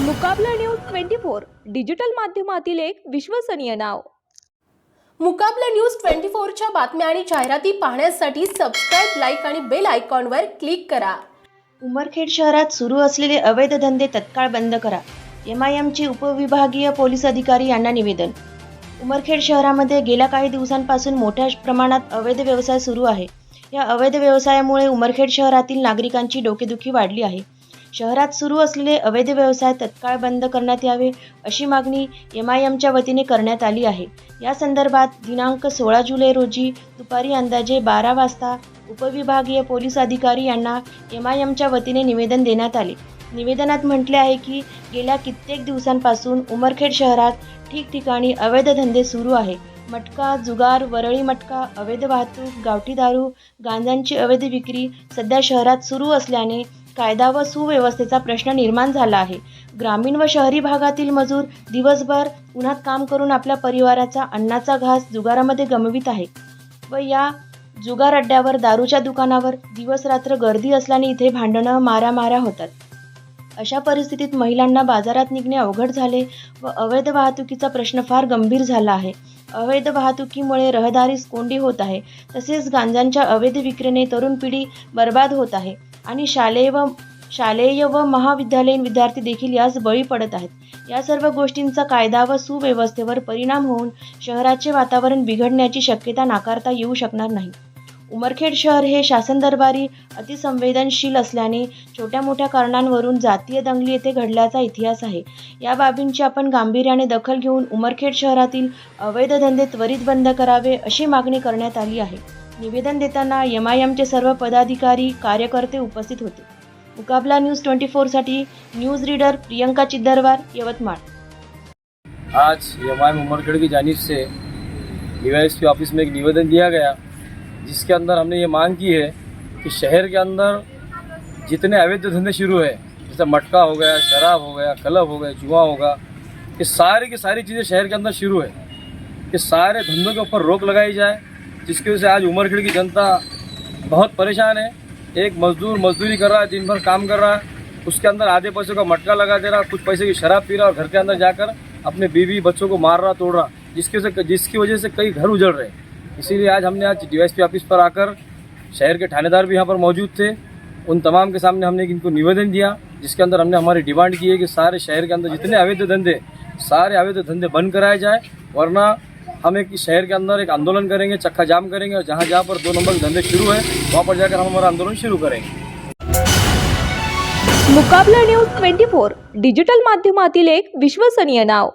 Mukabla news twenty four digital माध्यमातील एक विश्वसनीय नाव. मुकाबला न्यूज ट्वेंटी फोरच्या बातम्या आणि जाहिराती पाहण्यासाठी सबस्क्राईब लाईक आणि बेल आयकॉनवर क्लिक करा. उमरखेड शहरात सुरू असलेले अवैध धंदे तत्काळ बंद करा. एम आय एमचे उपविभागीय पोलीस अधिकारी यांना निवेदन. उमरखेड शहरामध्ये गेल्या काही दिवसांपासून मोठ्या प्रमाणात अवैध व्यवसाय सुरू आहे. या अवैध व्यवसायामुळे उमरखेड शहरातील नागरिकांची डोकेदुखी वाढली आहे. शहरात सुरू असलेले अवैध व्यवसाय तत्काळ बंद करण्यात यावे अशी मागणी एम आय एमच्या वतीने करण्यात आली आहे. या संदर्भात दिनांक सोळा जुलै रोजी दुपारी अंदाजे बारा वाजता उपविभागीय पोलीस अधिकारी यांना एम आय एमच्या वतीने निवेदन देण्यात आले. निवेदनात म्हटले आहे की गेल्या कित्येक दिवसांपासून उमरखेड शहरात ठिकठिकाणी अवैध धंदे सुरू आहे. मटका जुगार वरळी मटका अवैध वाहतूक गावठी दारू गांजांची अवैध विक्री सध्या शहरात सुरू असल्याने कायदा व सुव्यवस्थेचा प्रश्न निर्माण झाला आहे. ग्रामीण व शहरी भागातील मजूर दिवसभर उन्हात काम करून आपल्या परिवाराचा अन्नाचा घास जुगारामध्ये गमवित आहे व या जुगार अड्ड्यावर दारूच्या दुकानावर दिवस रात्र गर्दी असल्याने इथे भांडणं मारामाऱ्या होतात. अशा परिस्थितीत महिलांना बाजारात निघणे अवघड झाले व अवैध वाहतुकीचा प्रश्न फार गंभीर झाला आहे. अवैध वाहतुकीमुळे रहदारीस कोंडी होत आहे. तसेच गांजांच्या अवैध विक्रीने तरुण पिढी बर्बाद होत आहे. आणि शालेय व शालेय व महाविद्यालयीन विद्यार्थी देखील यास बळी पडत आहेत. या सर्व गोष्टींचा कायदा व सुव्यवस्थेवर परिणाम होऊन शहराचे वातावरण बिघडण्याची शक्यता नाकारता येऊ शकणार नाही. उमरखेड शहर हे शासन दरबारी अतिसंवेदनशील असल्याने छोट्या मोठ्या कारणांवरून जातीय दंगली येथे घडल्याचा इतिहास आहे. या बाबींची आपण गांभीर्याने दखल घेऊन उमरखेड शहरातील अवैध धंदे त्वरित बंद करावे अशी मागणी करण्यात आली आहे. निवेदन देताना एम आय एमचे सर्व पदाधिकारी कार्यकर्ते उपस्थित होते. मुकाबला न्यूज ट्वेंटी फोरसाठी न्यूज रीडर प्रियंका चिद्दरवार यवतमाळ. आज एम आई उमरखेड़ की जानी से डी ऑफिस में एक निवेदन दिया गया जिसके अंदर हमने ये मांग की है कि शहर के अंदर जितने अवैध धंधे शुरू है जैसे मटका हो गया शराब हो गया क्लब हो गया जुआ होगा ये सारी की सारी चीज़ें शहर के अंदर शुरू है। कि सारे धंधों के ऊपर रोक लगाई जाए जिसकी वजह से आज उमरखेड़ की जनता बहुत परेशान है। एक मजदूर मजदूरी कर रहा है, दिन भर काम कर रहा है। उसके अंदर आधे पैसे का मटका लगा दे रहा कुछ पैसे की शराब पी रहा और घर के अंदर जाकर अपने बीवी बच्चों को मार रहा, तोड़ रहा। जिसकी वजह से, जिसकी वजह से कई घर उजड़ रहे इसीलिए आज हमने आज डी ऑफ़िस पर आकर शहर के थानेदार भी यहाँ पर मौजूद थे। उन तमाम के सामने हमने इनको निवेदन दिया, जिसके अंदर हमने हमारी डिमांड की है कि सारे शहर के अंदर जितने अवैध धंधे, सारे अवैध धंधे बंद कराए जाए, वरना हम एक शहर के अंदर एक आंदोलन करेंगे चक्का जाम करेंगे और जहाँ जहाँ पर दो नंबर धंधे शुरू है वहाँ पर जाकर हम हमारा आंदोलन शुरू करेंगे। Mukabla news twenty four digital माध्यमातील एक विश्वसनीय नाव।